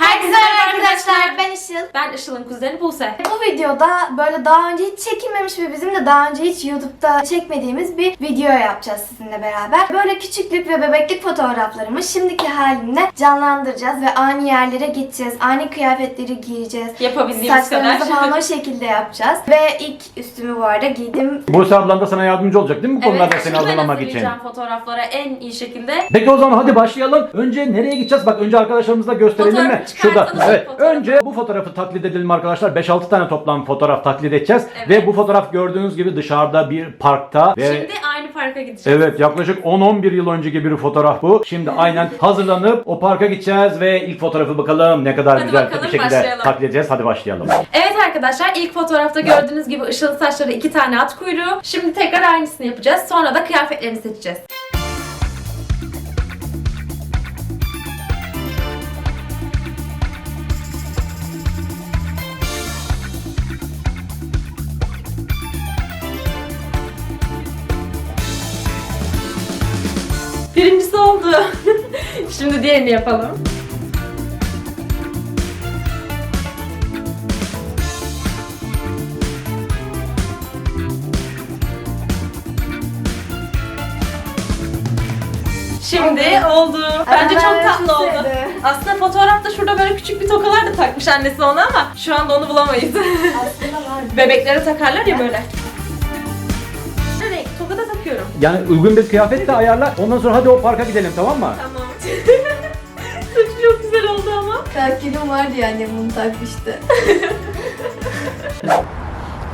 Herkese merhaba arkadaşlar. Ben Işıl. Ben Işıl'ın kuzeni Buse. Bu videoda böyle daha önce hiç çekilmemiş ve bizim de daha önce hiç YouTube'da çekmediğimiz bir video yapacağız sizinle beraber. Böyle küçüklük ve bebeklik fotoğraflarımı şimdiki halimle canlandıracağız ve ani yerlere gideceğiz. Ani kıyafetleri giyeceğiz. Yapabildiğimiz kadar. Saçlarımızı falan o şekilde yapacağız. Ve ilk üstümü bu arada giydim. Buse ablan da sana yardımcı olacak değil mi bu konularda seni şimdi ben hazırlamak için? hazırlayacağım fotoğraflara en iyi şekilde. Peki o zaman hadi başlayalım. Önce nereye gideceğiz? Bak önce arkadaşlarımıza gösterelim mi? Fotoğrafı Şurada. çıkartalım, Evet. Fotoğrafı. Önce bu fotoğrafı taklit edelim arkadaşlar. 5-6 tane toplam fotoğraf taklit edeceğiz. Evet. Ve bu fotoğraf gördüğünüz gibi dışarıda bir parkta ve Şimdi aynı parka gideceğiz. Evet yaklaşık 10-11 yıl önceki bir fotoğraf bu. Şimdi aynen hazırlanıp o parka gideceğiz ve ilk fotoğrafı bakalım ne kadar Hadi güzel bakalım, bir şekilde başlayalım. taklit edeceğiz. Hadi başlayalım. Evet arkadaşlar ilk fotoğrafta gördüğünüz gibi Işıl'ın saçları iki tane at kuyruğu. Şimdi tekrar aynısını yapacağız. Sonra da kıyafetlerini seçeceğiz. Birincisi oldu. Şimdi diğerini yapalım. Şimdi oldu. Bence çok Ay, tatlı çok oldu. sevdim. Aslında fotoğrafta şurada böyle küçük bir tokalar da takmış annesi ona ama şu anda onu bulamayız. Aslında var. Bebeklere takarlar ya böyle. Takıyorum. Yani uygun bir kıyafet de ayarla. Ondan sonra hadi o parka gidelim tamam mı? Tamam. Saçı çok güzel oldu ama. Kalkülüm vardı ya annem bunu takmıştı.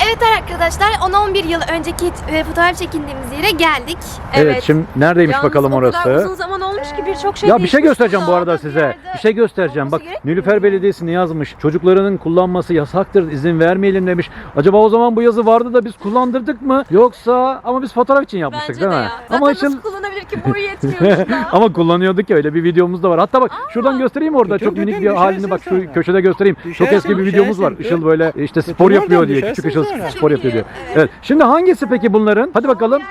Evet arkadaşlar 10-11 yıl önceki e, fotoğraf çekindiğimiz yere geldik. Evet, şimdi neredeymiş Yalnız bakalım o orası? kadar uzun zaman olmuş ki birçok şey Ya bir şey değişmiş göstereceğim bu arada bir size. yerde Bir şey göstereceğim. Bak olması Nilüfer Belediyesi ne yazmış? Çocuklarının kullanması yasaktır, izin vermeyelim demiş. Acaba o zaman bu yazı vardı da biz kullandırdık mı? Yoksa ama biz fotoğraf için yapmıştık Bence değil de mi? ya. Zaten Ama nasıl Işıl kullanabilir ki boyu yetmiyor da. ama kullanıyorduk ya öyle bir videomuz da var. Hatta bak şuradan göstereyim orada Götür, çok minik götür, bir düşersin halini bak şu sonra. köşede göstereyim. Çok Düşersin, eski bir videomuz var. düşersin. Işıl böyle işte spor yapıyor diye. düşersin Küçük Işıl sonra. Spor yapıyor diye. Evet. Şimdi hangisi peki bunların? Hadi bakalım.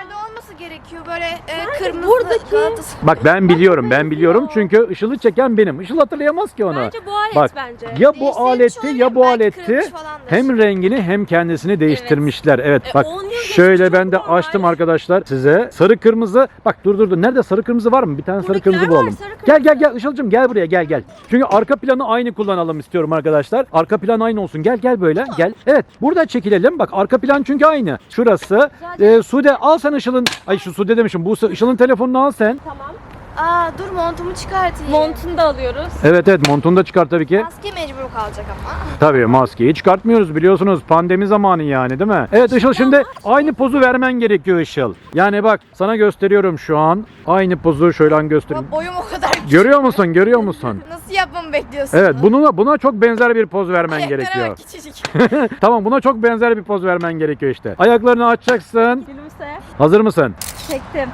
Böyle e, kırmızı buradaki- Galatasaray. Bak ben biliyorum, ben biliyorum çünkü Işıl'ı çeken benim. Işıl hatırlayamaz ki onu. Bence bu alet Bak, bence. Ya bu olabilir, ya bu falandır. hem rengini hem kendisini değiştirmişler. Evet, E, bak 10 yıl geçmiş, şöyle ben de normal. açtım arkadaşlar size. Sarı kırmızı. Bak dur dur dur. Nerede sarı kırmızı var mı? Bir tane sarı kırmızı var, bulalım. sarı kırmızı. Gel gel gel Işıl'cım gel buraya gel gel. Çünkü arka planı aynı kullanalım istiyorum arkadaşlar. Arka plan aynı olsun. Gel gel böyle gel. Evet burada çekilelim. Bak arka plan çünkü aynı. Şurası. Ee, Sude al sen Işıl'ın. Ay şu Sude demişim. Bu Işıl'ın telefonunu al sen. Tamam. Aa dur montumu çıkartayım. Montunu da alıyoruz. Evet evet montunu da çıkart tabii ki. Maske mecbur kalacak ama. Tabii maskeyi çıkartmıyoruz biliyorsunuz pandemi zamanı yani değil mi? Evet Işıl şimdi aynı pozu vermen gerekiyor Işıl. Yani bak sana gösteriyorum şu an. Aynı pozu şöyle an göstereyim. Boyum o kadar. Görüyor musun? Görüyor musun? Nasıl yapmamı bekliyorsun? Evet buna buna çok benzer bir poz vermen Ayaklara gerekiyor. bak küçücük. tamam buna çok benzer bir poz vermen gerekiyor işte. Ayaklarını açacaksın. Gülümse. Hazır mısın? Çektim.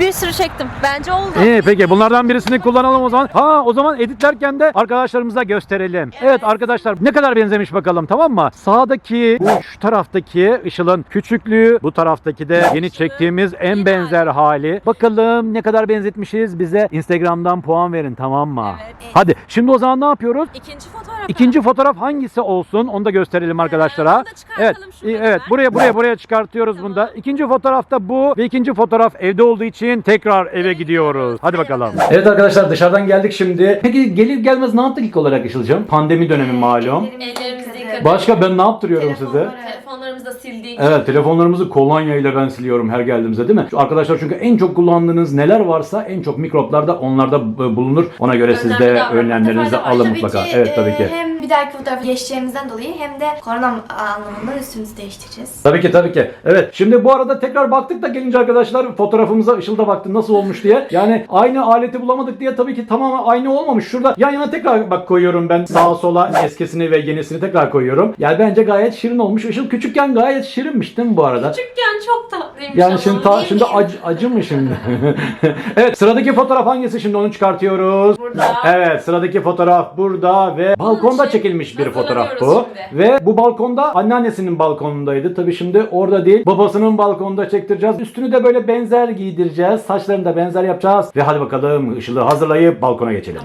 Bir sürü çektim. Bence oldu. İyi peki bunlardan birisini kullanalım o zaman. Ha o zaman editlerken de arkadaşlarımıza gösterelim. Evet. arkadaşlar ne kadar benzemiş bakalım tamam mı? Sağdaki bu şu taraftaki Işıl'ın küçüklüğü bu taraftaki de yeni çektiğimiz en benzer hali. Bakalım ne kadar benzetmişiz bize Instagram'dan puan verin tamam mı? Evet. Hadi şimdi o zaman ne yapıyoruz? İkinci fotoğraf. İkinci fotoğraf hangisi olsun onu da gösterelim arkadaşlara. onu da çıkartalım Evet, şurada evet hemen. buraya buraya buraya çıkartıyoruz bunda. İkinci fotoğrafta bu ve ikinci fotoğraf evde olduğu için tekrar eve gidiyoruz. Hadi bakalım. Evet arkadaşlar dışarıdan geldik şimdi. Peki gelir gelmez ne yaptık ilk olarak Işıl'cığım? Pandemi dönemi malum. Ellerimizi yıkadık. Başka ben ne yaptırıyorum size? Telefonları. Telefonlarımızı da sildik. Evet telefonlarımızı kolonya ile ben siliyorum her geldiğimizde değil mi? Şu arkadaşlar çünkü en çok kullandığınız neler varsa en çok mikroplar da onlarda e, bulunur. Ona göre siz de Önlemli davranın. önlemlerinizi Fayda var. alın Tabii mutlaka. ki, Evet tabii e, ki. hem bir dahaki fotoğrafı geçeceğimizden dolayı hem de korona anlamında üstümüzü değiştireceğiz. Tabii ki tabii ki. Evet şimdi bu arada tekrar baktık da gelince arkadaşlar fotoğrafımıza Işıl'da baktı nasıl olmuş diye. Yani aynı aleti bulamadık diye tabii ki tamamen aynı olmamış. Şurada yan yana tekrar bak koyuyorum ben sağa sola eskisini ve yenisini tekrar koyuyorum. Yani bence gayet şirin olmuş. Işıl küçükken gayet şirinmiş değil mi bu arada? Küçükken çok tatlı tatlıymış Yani ama şimdi ta, şimdi acı, acı mı şimdi? evet sıradaki fotoğraf hangisi şimdi onu çıkartıyoruz. Burada. Evet sıradaki fotoğraf burada ve balkonda çekilmiş bir fotoğraf bu. şimdi. Ve bu balkonda anneannesinin balkonundaydı. Tabii şimdi orada değil babasının balkonunda çektireceğiz. Üstünü de böyle benzer giydireceğiz. Saçlarını da benzer yapacağız. Ve hadi bakalım Işıl'ı hazırlayıp balkona geçelim.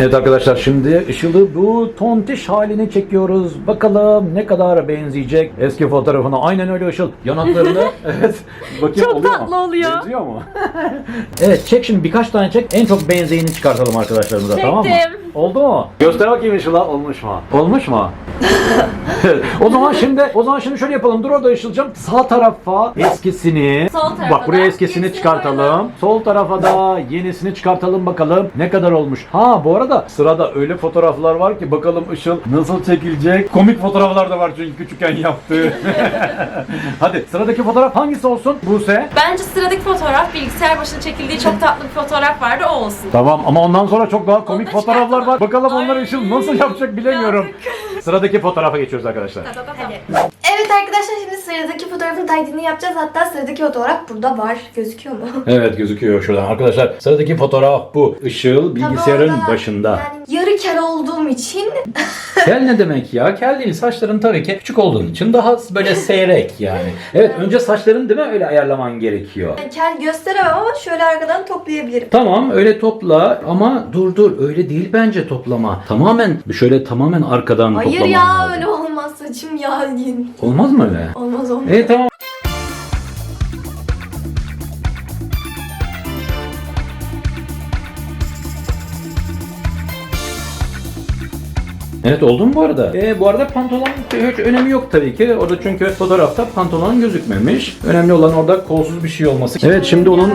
Evet arkadaşlar şimdi Işıl'ı bu tontiş halini çekiyoruz. Bakalım ne kadar benzeyecek eski fotoğrafına. Aynen öyle Işıl. Yanaklarını evet. Bakayım Çok oluyor mu? tatlı oluyor. Benziyor mu? evet çek şimdi birkaç tane çek. En çok benzeyeni çıkartalım arkadaşlarımıza tamam mı? Çektim. Oldu mu? Göster bakayım Işıl'a olmuş mu? Olmuş mu? O zaman şimdi o zaman şimdi şöyle yapalım. Dur orada Işıl'cığım. Sağ tarafa eskisini Sol tarafa bak buraya da eskisini yenisini çıkartalım. koyalım. Sol tarafa da yenisini çıkartalım bakalım ne kadar olmuş. Ha bu arada sırada öyle fotoğraflar var ki bakalım Işıl nasıl çekilecek. Komik fotoğraflar da var çünkü küçükken yaptığı. Hadi sıradaki fotoğraf hangisi olsun? Buse. Bence sıradaki fotoğraf bilgisayar başına çekildiği çok tatlı bir fotoğraf vardı o olsun. Tamam ama ondan sonra çok daha komik da fotoğraflar var. çıkartalım. Bakalım onları Işıl nasıl yapacak bilemiyorum. Sıradaki fotoğrafa geçiyoruz arkadaşlar. Ta. Evet arkadaşlar şimdi sıradaki fotoğrafın taklidini yapacağız. Hatta sıradaki fotoğraf burada var. Gözüküyor mu? Evet gözüküyor şuradan arkadaşlar. Sıradaki fotoğraf bu. Işıl bilgisayarın Tabii orada başında. Yani yarı kel olduğum için Kel ne demek ya? Kel değil. Saçların tabii ki küçük olduğun için daha böyle seyrek yani. Evet önce saçların değil mi öyle ayarlaman gerekiyor. kel gösteremem ama şöyle arkadan toplayabilirim. Tamam öyle topla ama dur dur öyle değil bence toplama. Tamamen şöyle tamamen arkadan Hayır toplaman ya lazım. öyle olmaz saçım ya. Olmaz mı öyle? Olmaz olmaz. E tamam. Evet oldu mu bu arada? E, bu arada pantolon hiç önemi yok tabii ki. Orada çünkü fotoğrafta pantolon gözükmemiş. Önemli olan orada kolsuz bir şey olması. Evet şimdi onun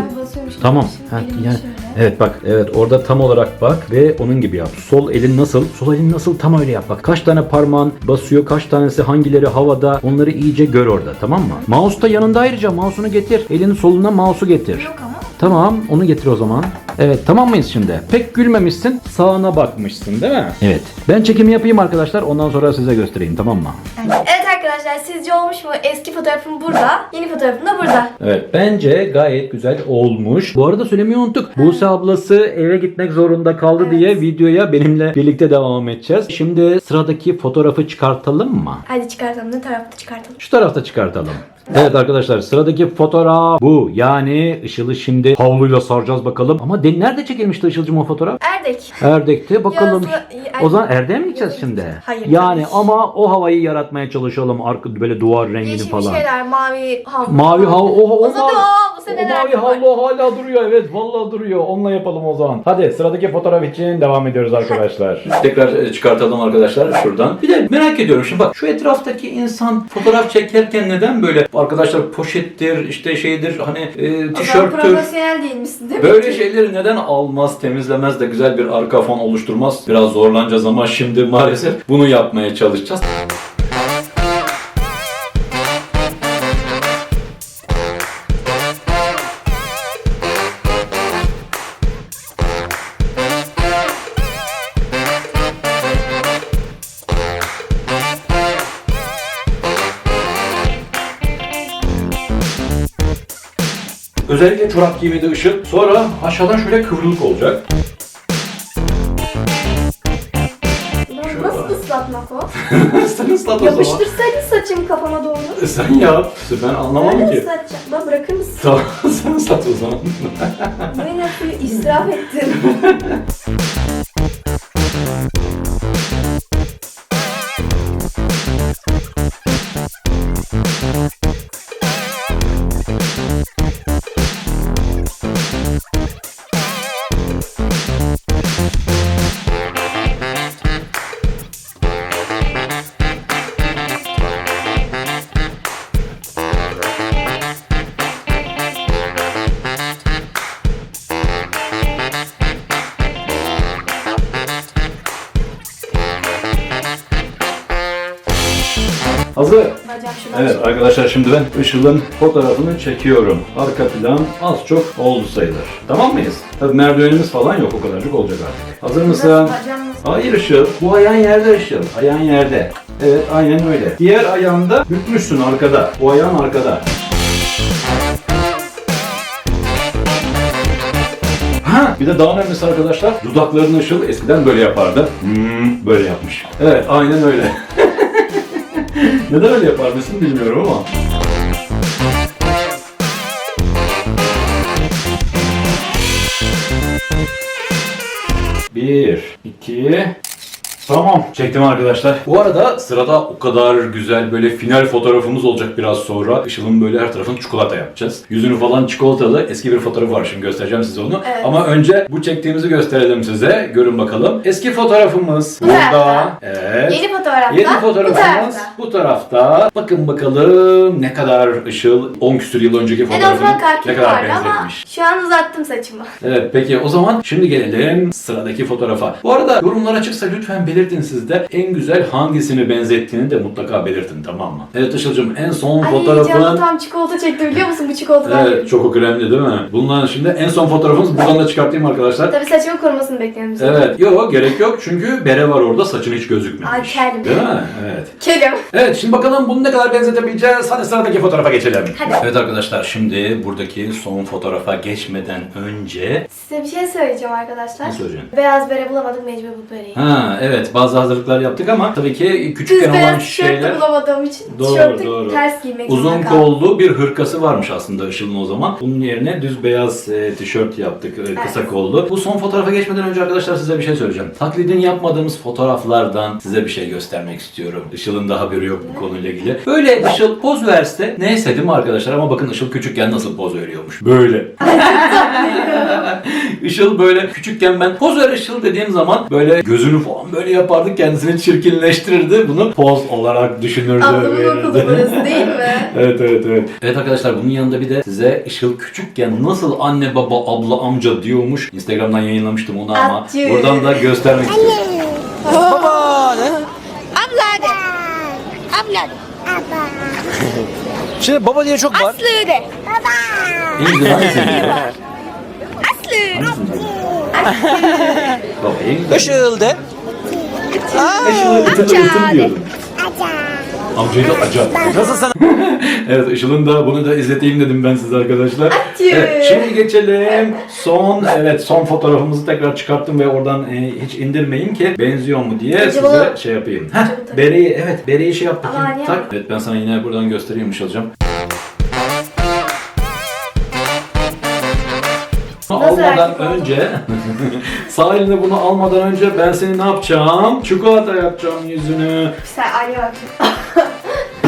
Tamam. Ha, yani, evet bak evet orada tam olarak bak ve onun gibi yap. Sol elin nasıl? Sol elin nasıl? Tam öyle yap. Bak kaç tane parmağın basıyor, kaç tanesi hangileri havada onları iyice gör orada tamam mı? Mouse da yanında ayrıca mouse'unu getir. Elin soluna mouse'u getir. Yok ama. Tamam onu getir o zaman. Evet tamam mıyız şimdi? Pek gülmemişsin sağına bakmışsın değil mi? Evet. Ben çekimi yapayım arkadaşlar ondan sonra size göstereyim tamam mı? Evet arkadaşlar sizce olmuş mu? Eski fotoğrafım burada. Yeni fotoğrafım da burada. Evet bence gayet güzel olmuş. Bu arada söylemeyi unuttuk. Buse ablası eve gitmek zorunda kaldı Evet. diye videoya benimle birlikte devam edeceğiz. Şimdi sıradaki fotoğrafı çıkartalım mı? Hadi çıkartalım. Ne tarafta çıkartalım? Şu tarafta çıkartalım. Evet arkadaşlar sıradaki fotoğraf bu. Yani Işıl'ı şimdi havluyla saracağız bakalım. Ama de, nerede çekilmişti Işıl'cım o fotoğraf? Erdek. Erdek'te bakalım. Yazlı- O zaman Erdek'e mi gideceğiz şimdi? Hayır, Yani tabii. ama o havayı yaratmaya çalışalım. Arka böyle duvar rengini Yeşil bir falan. şeyler. Mavi havlu. Mavi havlu. O, o, O zaman mavi- o, bu o sene mavi havlu hala duruyor. Evet vallahi duruyor. Onunla yapalım o zaman. Hadi sıradaki fotoğraf için devam ediyoruz arkadaşlar. Tekrar e, çıkartalım arkadaşlar şuradan. Bir de merak ediyorum şimdi bak şu etraftaki insan fotoğraf çekerken neden böyle arkadaşlar poşettir işte şeydir hani e, Tişörttür. profesyonel değilmişsin değil mi? Böyle şeyleri neden almaz, temizlemez de güzel bir arka fon oluşturmaz? Biraz zorlanacağız ama şimdi maalesef bunu yapmaya çalışacağız. Özellikle çorap giymede ışık. Sonra aşağıdan şöyle kıvrılık olacak. Nasıl ıslatmak o? Sen ıslat o zaman. Yapıştırsaydın saçımı kafama doğru. Sen yap. Ben anlamam Öyle ki. ıslatacağım. Bak bırakır mısın? Tamam sen ıslat o zaman. Beni nasıl israf ettin? hocam Evet arkadaşlar şimdi ben Işıl'ın fotoğrafını çekiyorum. Arka plan az çok oldu sayılır. Tamam mıyız? Tabii merdivenimiz falan yok o kadarcık olacak artık. Hazır mısın? Hocam Hayır Işıl. Bu ayağın yerde Işıl. Ayağın yerde. Evet aynen öyle. Diğer ayağında bükmüşsün arkada. Bu ayağın arkada. Bir de daha önemlisi arkadaşlar dudaklarını Işıl eskiden böyle yapardı. Hmm, böyle yapmış. Evet aynen öyle. Neden öyle yapar mısın bilmiyorum ama. Bir, iki, Tamam. Çektim arkadaşlar. Bu arada sırada o kadar güzel böyle final fotoğrafımız olacak biraz sonra. Işıl'ın böyle her tarafını çikolata yapacağız. Yüzünü falan çikolatalı eski bir fotoğrafı var şimdi göstereceğim size onu. Evet. Ama önce bu çektiğimizi gösterelim size. Görün bakalım. Eski fotoğrafımız Bu burada. tarafta. Evet. Yeni fotoğrafta. Yeni Bu fotoğrafımız tarafta. bu tarafta. Bakın bakalım ne kadar Işıl 10 küsur yıl önceki En fotoğrafın azından ne kadar benzetmiş. şu an uzattım saçımı. Evet peki o zaman şimdi gelelim sıradaki fotoğrafa. Bu arada yorumlar açıksa lütfen belirtin siz de en güzel hangisini benzettiğini de mutlaka belirtin tamam mı? Evet Işıl'cığım en son Ay canım fotoğrafın... tam çikolata çekti biliyor musun bu çikolatadan? Evet çok kremli değil mi? Bundan şimdi en son fotoğrafımız buradan da çıkartayım arkadaşlar. Tabii saçımın kurumasını bekliyorum. biz. Evet yok gerek yok çünkü bere var orada saçın hiç gözükmemiş. Ay, kelim. Değil mi? Evet. Kelim. Evet şimdi bakalım bunu ne kadar benzetebileceğiz. Hadi sıradaki fotoğrafa geçelim. Hadi. Evet arkadaşlar şimdi buradaki son fotoğrafa geçmeden önce... Size bir şey söyleyeceğim arkadaşlar. Ne söyleyeceksin? Beyaz bere bulamadık mecbur bu bereyi. Ha evet bazı hazırlıklar yaptık ama tabii ki küçükken Düz olan beyaz tişört de şeyler bulamadığım için Doğru, tişörtü doğru. ters giymek uzun zorunda kaldım. kollu bir hırkası varmış aslında Işıl'ın o zaman. Bunun yerine düz beyaz e, tişört yaptık e, kısa Evet. kollu. Bu son fotoğrafa geçmeden önce arkadaşlar size bir şey söyleyeceğim. Taklidin yapmadığımız fotoğraflardan size bir şey göstermek istiyorum. Işıl'ın da haberi yok bu konuyla ilgili. Böyle Işıl poz verse neyse değil mi arkadaşlar ama bakın Işıl küçükken nasıl poz veriyormuş. Böyle. Işıl böyle küçükken ben poz ver Işıl dediğim zaman böyle gözünü falan böyle yapardı kendisini çirkinleştirirdi. Bunu poz olarak düşünürdü. Verirdi. okulu burası değil mi? Evet evet evet. Evet arkadaşlar bunun yanında bir de size Işıl küçükken nasıl anne baba abla amca diyormuş. Instagram'dan yayınlamıştım onu ama Atçı. buradan da göstermek istiyorum. Abla de. Abla de. Şimdi baba diye çok var. Aslı de. En güzel hangisi? Aslı. Baba en güzel. Işıl de. Işıl'ı. Amcayı da acayip. Nasıl sana? Evet Işıl'ın da bunu da izleteyim dedim ben size arkadaşlar. Evet, şimdi geçelim. Son evet son fotoğrafımızı tekrar çıkarttım ve oradan e, hiç indirmeyeyim ki benziyor mu diye Acaba- size şey yapayım. Heh, bereyi evet bereyi şey yap Ama bakayım. niye? Tak. Evet ben sana yine buradan göstereyim Işıl'cığım. Almadan önce sağ eline bunu almadan önce ben seni ne yapacağım? Çikolata yapacağım yüzünü. Sen bak.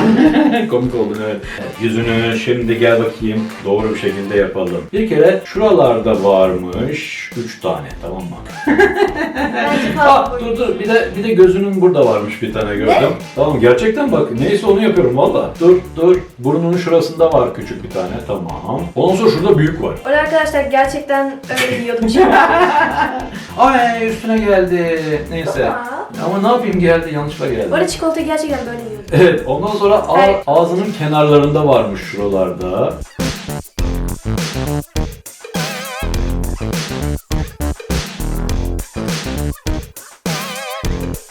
Komik oldun evet. Yüzünü şimdi gel bakayım doğru bir şekilde yapalım. Bir kere şuralarda varmış 3 tane tamam mı? Aa, dur dur bir de bir de gözünün burada varmış bir tane gördüm. Tamam gerçekten bak neyse onu yapıyorum valla. Dur dur burnunun şurasında var küçük bir tane tamam. Ondan sonra şurada büyük var. Öyle arkadaşlar gerçekten öyle yiyordum şimdi. Ay üstüne geldi. Neyse. Ama ne yapayım geldi yanlışlıkla geldi. Böyle çikolatayı gerçekten böyle yiyordum. Evet ondan sonra a- ağzının kenarlarında varmış şuralarda.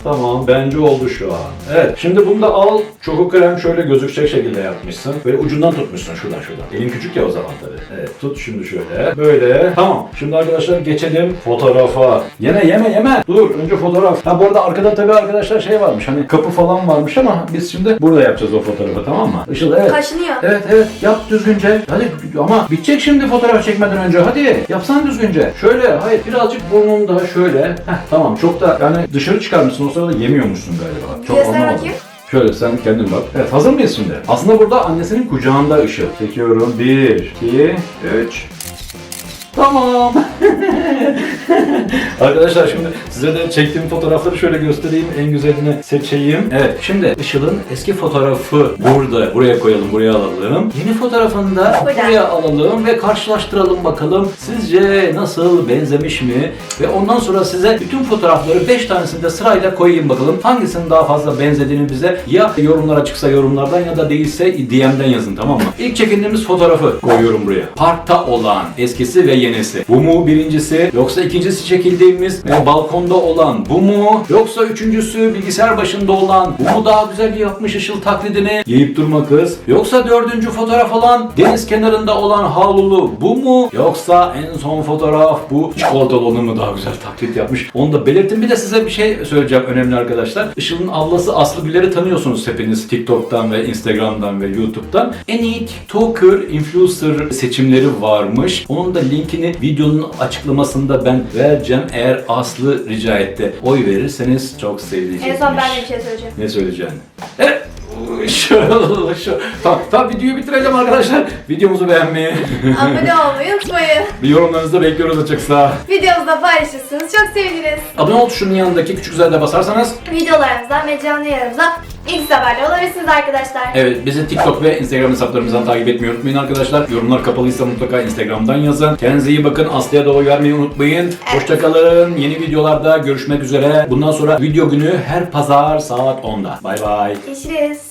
Tamam bence oldu şu an. Evet şimdi bunu da al. Çoko krem şöyle gözükecek şekilde yapmışsın. Böyle ucundan tutmuşsun şuradan şuradan. Elin küçük ya o zaman tabii. Evet tut şimdi şöyle. Böyle. Tamam. Şimdi arkadaşlar geçelim fotoğrafa. Yeme yeme yeme. Dur önce fotoğraf. Ha bu arada arkada tabii arkadaşlar şey varmış. Hani kapı falan varmış ama biz şimdi burada yapacağız o fotoğrafı tamam mı? Işıl evet. Kaşınıyor. Evet evet yap düzgünce. Hadi ama bitecek şimdi fotoğraf çekmeden önce. Hadi yapsan düzgünce. Şöyle hayır birazcık burnunu daha şöyle. Heh, tamam çok da yani dışarı çıkarmışsın o sırada yemiyormuşsun galiba. Çok Göster anlamadım. bakayım. Şöyle sen kendin bak. Evet hazır mıyız şimdi? Aslında burada annesinin kucağında ışıl. Çekiyorum. 1, 2, 3. Tamam. Arkadaşlar şimdi size de çektiğim fotoğrafları şöyle göstereyim. En güzelini seçeyim. Evet şimdi Işıl'ın eski fotoğrafı burada. Buraya koyalım, buraya alalım. Yeni fotoğrafını da buraya alalım ve karşılaştıralım bakalım. Sizce nasıl benzemiş mi? Ve ondan sonra size bütün fotoğrafları 5 tanesini de sırayla koyayım bakalım. Hangisinin daha fazla benzediğini bize ya yorumlara çıksa yorumlardan ya da değilse DM'den yazın tamam mı? İlk çekindiğimiz fotoğrafı koyuyorum buraya. Parkta olan eskisi ve yenisi. Bu mu birincisi yoksa ikincisi İkincisi çekildiğimiz e, balkonda olan bu mu? Yoksa üçüncüsü bilgisayar başında olan bu mu daha güzel yapmış ışıl taklidini? Yiyip durma kız. Yoksa dördüncü fotoğraf olan deniz kenarında olan havlulu bu mu? Yoksa en son fotoğraf bu çikolatalı olanı mı daha güzel taklit yapmış? Onu da belirtin. Bir de size bir şey söyleyeceğim önemli arkadaşlar. Işıl'ın ablası Aslı Güler'i tanıyorsunuz hepiniz TikTok'tan ve Instagram'dan ve YouTube'dan. En iyi TikToker, influencer seçimleri varmış. Onun da linkini videonun açıklamasında ben vereceğim eğer Aslı rica etti. Oy verirseniz çok sevdiğiniz. En son ben de bir şey söyleyeceğim. Ne söyleyeceksin? Evet. Şu, şu. Videoyu bitireceğim arkadaşlar. Videomuzu beğenmeyi, Abone olmayı unutmayın. bir yorumlarınızı da bekliyoruz açıksa. Videomuzu da paylaşırsınız. Çok seviniriz. Abone ol tuşunun yanındaki küçük zile basarsanız Videolarımızdan ve canlı yayınımızdan ilk haberdar olabilirsiniz arkadaşlar. Evet bizi TikTok ve Instagram hesaplarımızdan takip etmeyi unutmayın arkadaşlar. Yorumlar kapalıysa mutlaka Instagram'dan yazın. Kendinize iyi bakın. Aslı'ya da oy vermeyi unutmayın. Hoşçakalın. Yeni videolarda görüşmek üzere. Bundan sonra video günü her pazar saat 10'da. Bay bay. Görüşürüz.